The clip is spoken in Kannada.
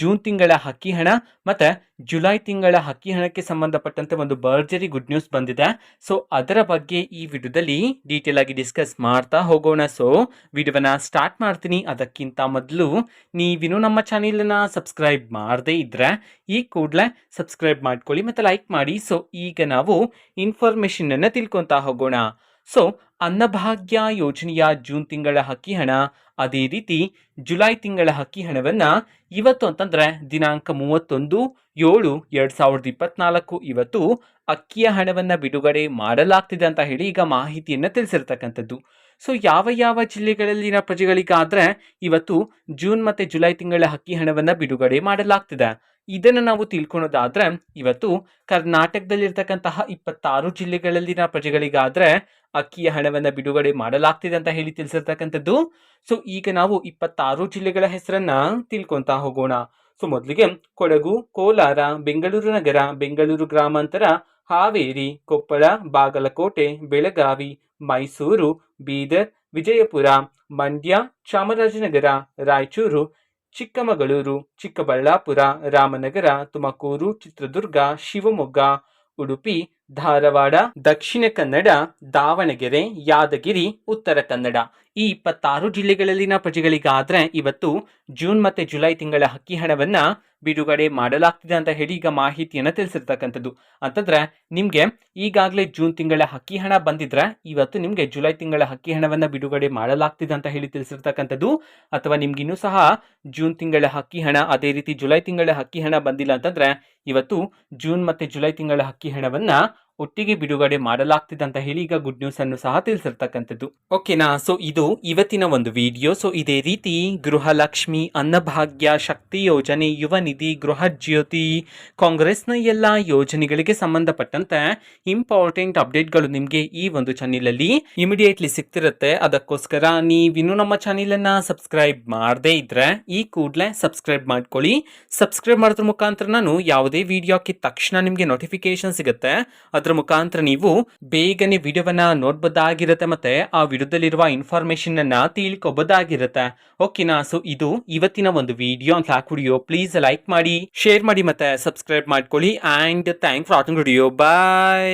ಜೂನ್ ತಿಂಗಳ ಹಕ್ಕಿ ಹಣ ಮತ್ತು ಜುಲೈ ತಿಂಗಳ ಹಕ್ಕಿ ಹಣಕ್ಕೆ ಸಂಬಂಧಪಟ್ಟಂತೆ ಒಂದು ಭರ್ಜರಿ ಗುಡ್ ನ್ಯೂಸ್ ಬಂದಿದೆ. ಸೊ ಅದರ ಬಗ್ಗೆ ಈ ವಿಡಿಯೋದಲ್ಲಿ ಡೀಟೇಲ್ ಆಗಿ ಡಿಸ್ಕಸ್ ಮಾಡ್ತಾ ಹೋಗೋಣ. ಸೊ ವಿಡಿಯೋವನ್ನ ಸ್ಟಾರ್ಟ್ ಮಾಡ್ತೀನಿ. ಅದಕ್ಕಿಂತ ಮೊದಲು ನೀವಿನ್ನೂ ನಮ್ಮ ಚಾನೆಲನ್ನು ಸಬ್ಸ್ಕ್ರೈಬ್ ಮಾಡದೇ ಇದ್ದರೆ ಈ ಕೂಡಲೇ ಸಬ್ಸ್ಕ್ರೈಬ್ ಮಾಡ್ಕೊಳ್ಳಿ ಮತ್ತು ಲೈಕ್ ಮಾಡಿ. ಸೊ ಈಗ ನಾವು ಇನ್ಫಾರ್ಮೇಷನನ್ನು ತಿಳ್ಕೊತಾ ಹೋಗೋಣ. ಸೊ ಅನ್ನಭಾಗ್ಯ ಯೋಜನೆಯ ಜೂನ್ ತಿಂಗಳ ಹಕ್ಕಿ ಹಣ, ಅದೇ ರೀತಿ ಜುಲೈ ತಿಂಗಳ ಹಕ್ಕಿ ಹಣವನ್ನು ಇವತ್ತು ಅಂತಂದರೆ ದಿನಾಂಕ ಮೂವತ್ತೊಂದು, ಏಳು, ಎರಡು ಸಾವಿರದ ಇಪ್ಪತ್ನಾಲ್ಕು, ಇವತ್ತು ಅಕ್ಕಿಯ ಹಣವನ್ನು ಬಿಡುಗಡೆ ಮಾಡಲಾಗ್ತಿದೆ ಅಂತ ಹೇಳಿ ಈಗ ಮಾಹಿತಿಯನ್ನು ತಿಳಿಸಿರ್ತಕ್ಕಂಥದ್ದು. ಸೊ ಯಾವ ಯಾವ ಜಿಲ್ಲೆಗಳಲ್ಲಿನ ಪ್ರಜೆಗಳಿಗಾದರೆ ಇವತ್ತು ಜೂನ್ ಮತ್ತು ಜುಲೈ ತಿಂಗಳ ಹಕ್ಕಿ ಹಣವನ್ನು ಬಿಡುಗಡೆ ಮಾಡಲಾಗ್ತಿದೆ. ಇದನ್ನು ನಾವು ತಿಳ್ಕೊಳೋದಾದ್ರೆ ಇವತ್ತು ಕರ್ನಾಟಕದಲ್ಲಿರ್ತಕ್ಕಂತಹ ಇಪ್ಪತ್ತಾರು ಜಿಲ್ಲೆಗಳಲ್ಲಿನ ಪ್ರಜೆಗಳಿಗಾದ್ರೆ ಅಕ್ಕಿಯ ಹಣವನ್ನು ಬಿಡುಗಡೆ ಮಾಡಲಾಗ್ತಿದೆ ಅಂತ ಹೇಳಿ ತಿಳಿಸಿರ್ತಕ್ಕಂಥದ್ದು. ಸೊ ಈಗ ನಾವು ಇಪ್ಪತ್ತಾರು ಜಿಲ್ಲೆಗಳ ಹೆಸರನ್ನ ತಿಳ್ಕೊತಾ ಹೋಗೋಣ. ಸೊ ಮೊದಲಿಗೆ ಕೊಡಗು, ಕೋಲಾರ, ಬೆಂಗಳೂರು ನಗರ, ಬೆಂಗಳೂರು ಗ್ರಾಮಾಂತರ, ಹಾವೇರಿ, ಕೊಪ್ಪಳ, ಬಾಗಲಕೋಟೆ, ಬೆಳಗಾವಿ, ಮೈಸೂರು, ಬೀದರ್, ವಿಜಯಪುರ, ಮಂಡ್ಯ, ಚಾಮರಾಜನಗರ, ರಾಯಚೂರು, ಚಿಕ್ಕಮಗಳೂರು, ಚಿಕ್ಕಬಳ್ಳಾಪುರ, ರಾಮನಗರ, ತುಮಕೂರು, ಚಿತ್ರದುರ್ಗ, ಶಿವಮೊಗ್ಗ, ಉಡುಪಿ ಧಾರವಾಡ, ದಕ್ಷಿಣ ಕನ್ನಡ, ದಾವಣಗೆರೆ, ಯಾದಗಿರಿ, ಉತ್ತರ ಕನ್ನಡ. ಈ ಇಪ್ಪತ್ತಾರು ಜಿಲ್ಲೆಗಳಲ್ಲಿನ ಪ್ರಜೆಗಳಿಗಾದ್ರೆ ಇವತ್ತು ಜೂನ್ ಮತ್ತೆ ಜುಲೈ ತಿಂಗಳ ಹಕ್ಕಿ ಹಣವನ್ನ ಬಿಡುಗಡೆ ಮಾಡಲಾಗ್ತಿದೆ ಅಂತ ಹೇಳಿ ಈಗ ಮಾಹಿತಿಯನ್ನು ತಿಳಿಸಿರ್ತಕ್ಕಂಥದ್ದು. ಅಂತಂದ್ರೆ ನಿಮಗೆ ಈಗಾಗಲೇ ಜೂನ್ ತಿಂಗಳ ಹಕ್ಕಿ ಹಣ ಬಂದಿದ್ರೆ ಇವತ್ತು ನಿಮಗೆ ಜುಲೈ ತಿಂಗಳ ಹಕ್ಕಿ ಹಣವನ್ನು ಬಿಡುಗಡೆ ಮಾಡಲಾಗ್ತಿದೆ ಅಂತ ಹೇಳಿ ತಿಳಿಸಿರ್ತಕ್ಕಂಥದ್ದು. ಅಥವಾ ನಿಮ್ಗಿನ್ನೂ ಸಹ ಜೂನ್ ತಿಂಗಳ ಹಕ್ಕಿ ಹಣ, ಅದೇ ರೀತಿ ಜುಲೈ ತಿಂಗಳ ಹಕ್ಕಿ ಹಣ ಬಂದಿಲ್ಲ ಅಂತಂದ್ರೆ ಇವತ್ತು ಜೂನ್ ಮತ್ತೆ ಜುಲೈ ತಿಂಗಳ ಹಕ್ಕಿ ಹಣವನ್ನ ಒಟ್ಟಿಗೆ ಬಿಡುಗಡೆ ಮಾಡಲಾಗ್ತಿದೆ ಅಂತ ಹೇಳಿ ಈಗ ಗುಡ್ ನ್ಯೂಸ್ ಅನ್ನು ಸಹ ತಿಳಿಸಿರ್ತಕ್ಕಂಥದ್ದು. ಓಕೆನಾ ಸೊ ಇದು ಇವತ್ತಿನ ಒಂದು ವಿಡಿಯೋ ಸೊ ಇದೇ ರೀತಿ ಗೃಹಲಕ್ಷ್ಮಿ, ಅನ್ನಭಾಗ್ಯ, ಶಕ್ತಿ ಯೋಜನೆ, ಯುವ ನಿಧಿ, ಗೃಹ ಜ್ಯೋತಿ, ಕಾಂಗ್ರೆಸ್ನ ಎಲ್ಲ ಯೋಜನೆಗಳಿಗೆ ಸಂಬಂಧಪಟ್ಟಂತೆ ಇಂಪಾರ್ಟೆಂಟ್ ಅಪ್ಡೇಟ್ಗಳು ನಿಮಗೆ ಈ ಒಂದು ಚಾನೆಲಲ್ಲಿ ಇಮಿಡಿಯೇಟ್ಲಿ ಸಿಗ್ತಿರುತ್ತೆ. ಅದಕ್ಕೋಸ್ಕರ ನೀವಿನ್ನೂ ನಮ್ಮ ಚಾನೆಲನ್ನು ಸಬ್ಸ್ಕ್ರೈಬ್ ಮಾಡದೇ ಇದ್ರೆ ಈ ಕೂಡಲೇ ಸಬ್ಸ್ಕ್ರೈಬ್ ಮಾಡ್ಕೊಳ್ಳಿ. ಸಬ್ಸ್ಕ್ರೈಬ್ ಮಾಡಿದ್ರ ಮುಖಾಂತರ ನಾನು ಯಾವುದೇ ವಿಡಿಯೋ ಹಾಕಿದ ತಕ್ಷಣ ನಿಮಗೆ ನೋಟಿಫಿಕೇಶನ್ ಸಿಗುತ್ತೆ. ಅದರ ಮುಖಾಂತರ ನೀವು ಬೇಗನೆ ವಿಡಿಯೋವನ್ನ ನೋಡ್ಬೋದಾಗಿರುತ್ತೆ ಮತ್ತೆ ಆ ವಿಡಿಯೋದಲ್ಲಿರುವ ಇನ್ಫಾರ್ಮೇಶನ್ ಅನ್ನ ತಿಳ್ಕೊಬೋದಾಗಿರುತ್ತೆ. ಓಕೆನಾ ಸೊ ಇದು ಇವತ್ತಿನ ಒಂದು ವಿಡಿಯೋ ಅಂತ ವಿಡಿಯೋ ಪ್ಲೀಸ್ ಲೈಕ್ ಮಾಡಿ ಶೇರ್ ಮಾಡಿ ಮತ್ತೆ ಸಬ್ಸ್ಕ್ರೈಬ್ ಮಾಡ್ಕೊಳ್ಳಿ and thank for watching video bye